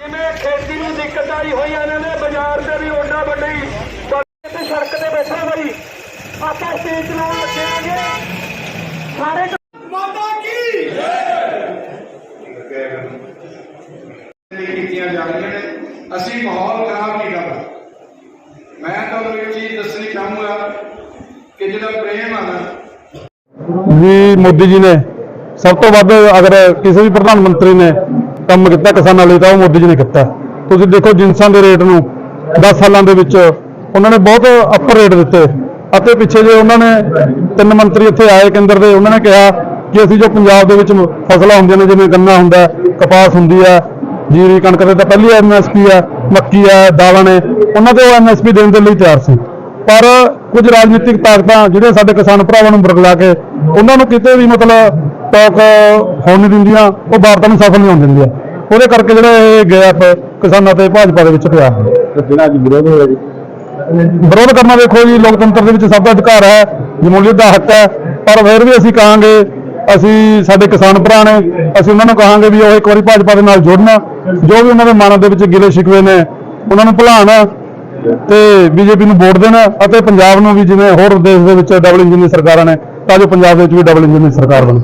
ਜਿਵੇਂ ਖੇਤੀ ਨੂੰ ਦਿੱਕਤ ਆਈ ਹੋਈ ਆ ਇਹਨਾਂ ਨੇ ਬਾਜ਼ਾਰ ਤੇ ਵੀ ਓਡਾ ਵੱਡੀ ਤੇ ਸੜਕ ਤੇ ਬੈਠੇ ਬਈ। ਆਪਾਂ ਸਟੇਜ ਨੂੰ ਲੱਗੇਗੇ ਸਾਰੇ ਮਾਤਾ ਕੀ? ਕੀਤੀਆਂ ਜਾ ਰਹੀਆਂ ਨੇ। ਅਸੀਂ ਮਾਹੌਲ ਖਰਾਬ ਨਹੀਂ ਕਰਨਾ। ਮੈਂ ਤੁਹਾਨੂੰ ਇੱਕ ਚੀਜ਼ ਦੱਸਣੀ ਚਾਹੂੰਗਾ ਕਿ ਜਿਹੜਾ ਪ੍ਰੇਮ ਆ ਨਾ। ਵੀ ਮੋਦੀ ਜੀ ਨੇ। ਸਭ ਤੋਂ ਵੱਧ ਅਗਰ ਕਿਸੇ ਵੀ ਪ੍ਰਧਾਨ ਮੰਤਰੀ ਨੇ ਕੰਮ ਕੀਤਾ ਕਿਸਾਨਾਂ ਲਈ ਤਾਂ ਉਹ ਮੋਦੀ ਜੀ ਨੇ ਕੀਤਾ। ਤੁਸੀਂ ਦੇਖੋ ਜਿੰਸਾਂ ਦੇ ਰੇਟ ਨੂੰ 10 ਸਾਲਾਂ ਦੇ ਵਿੱਚ ਉਹਨਾਂ ਨੇ ਬਹੁਤ ਅੱਪਰ ਰੇਟ ਦਿੱਤੇ। ਅਤੇ ਪਿੱਛੇ ਜੇ ਉਹਨਾਂ ਨੇ ਤਿੰਨ ਮੰਤਰੀ ਇੱਥੇ ਆਏ ਕੇਂਦਰ ਦੇ, ਉਹਨਾਂ ਨੇ ਕਿਹਾ ਕਿ ਅਸੀਂ ਜੋ ਪੰਜਾਬ ਦੇ ਵਿੱਚ ਫਸਲਾਂ ਹੁੰਦੀਆਂ ਨੇ, ਜਿਵੇਂ ਗੰਨਾ ਹੁੰਦਾ, ਕਪਾਸ ਹੁੰਦੀ ਹੈ ਜੀਰੀ ਕਣਕ ਦੇ ਤਾਂ ਪਹਿਲੀ ਐਮਐਸਪੀ ਹੈ ਮੱਕੀ ਹੈ ਦਾਲਾਂ ਨੇ, ਉਹਨਾਂ ਦੇ ਉਹ ਐਮਐਸਪੀ ਦੇਣ ਦੇ ਲਈ ਤਿਆਰ ਸੀ। ਪਰ ਕੁਝ ਰਾਜਨੀਤਿਕ ਤਾਕਤਾਂ ਜਿਹੜੇ ਸਾਡੇ ਕਿਸਾਨ ਭਰਾਵਾਂ ਨੂੰ ਬਰਗਲਾ ਕੇ ਉਹਨਾਂ ਨੂੰ ਕਿਤੇ ਵੀ ਮਤਲਬ ਟੋਕ ਹੋਣ ਨਹੀਂ ਦਿੰਦੀਆਂ ਉਹ ਵਾਰਤਾ ਨੂੰ ਸਫਲ ਨਹੀਂ ਹੋਣ ਦਿੰਦੀਆਂ। ਉਹਦੇ ਕਰਕੇ ਜਿਹੜਾ ਇਹ ਗੈਪ ਕਿਸਾਨਾਂ ਤੇ ਭਾਜਪਾ ਦੇ ਵਿੱਚ ਪਿਆ। ਜਿਹੜਾ ਅੱਜ ਵਿਰੋਧ ਹੋਇਆ ਜੀ। ਵਿਰੋਧ ਕਰਨਾ ਦੇਖੋ ਜੀ ਲੋਕਤੰਤਰ ਦੇ ਵਿੱਚ ਸਭ ਦਾ ਅਧਿਕਾਰ ਹੈ ਜਮਹੂਰੀਅਤ ਦਾ ਹੱਕ ਹੈ ਪਰ ਫਿਰ ਵੀ ਅਸੀਂ ਕਹਾਂਗੇ ਅਸੀਂ ਸਾਡੇ ਕਿਸਾਨ ਭਰਾ ਨੇ ਅਸੀਂ ਉਹਨਾਂ ਨੂੰ ਕਹਾਂਗੇ ਵੀ ਉਹ ਇੱਕ ਵਾਰੀ ਭਾਜਪਾ ਦੇ ਨਾਲ ਜੁੜਨ। ਜੋ ਵੀ ਉਹਨਾਂ ਦੇ ਮਨਾਂ ਦੇ ਵਿੱਚ ਗਿਲੇ ਸ਼ਿਕਵੇ ਨੇ ਉਹਨਾਂ ਨੂੰ ਭੁਲਾਉਣ। ਤੇ ਬੀਜੇਪੀ ਨੂੰ ਵੋਟ ਦੇਣਾ ਅਤੇ ਪੰਜਾਬ ਨੂੰ ਵੀ ਜਿਵੇਂ ਹੋਰ ਦੇਸ਼ ਦੇ ਵਿੱਚ ਡਬਲ ਇੰਜਨ ਦੀ ਸਰਕਾਰਾਂ ਨੇ, ਤਾਂ ਜੋ ਪੰਜਾਬ ਦੇ ਵਿੱਚ ਵੀ ਡਬਲ ਇੰਜਨ ਦੀ ਸਰਕਾਰ ਬਣੇ।